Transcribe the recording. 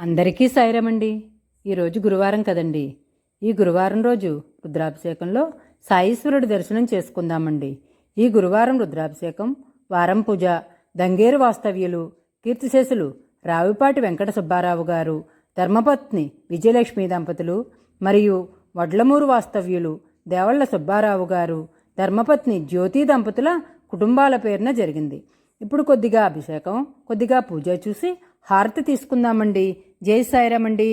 అందరికీ సాయిరామండి. ఈరోజు గురువారం కదండి. ఈ గురువారం రోజు రుద్రాభిషేకంలో సాయీశ్వరుడి దర్శనం చేసుకుందామండి. ఈ గురువారం రుద్రాభిషేకం వారం పూజ దంగేరు వాస్తవ్యులు కీర్తిశేషులు రావిపాటి వెంకట సుబ్బారావు గారు ధర్మపత్ని విజయలక్ష్మి దంపతులు మరియు వడ్లమూరు వాస్తవ్యులు దేవళ్ళ సుబ్బారావు గారు ధర్మపత్ని జ్యోతి దంపతుల కుటుంబాల పేరున జరిగింది. ఇప్పుడు కొద్దిగా అభిషేకం కొద్దిగా పూజ చూసి హారతి తీసుకుందామండి. జై సాయిరామండి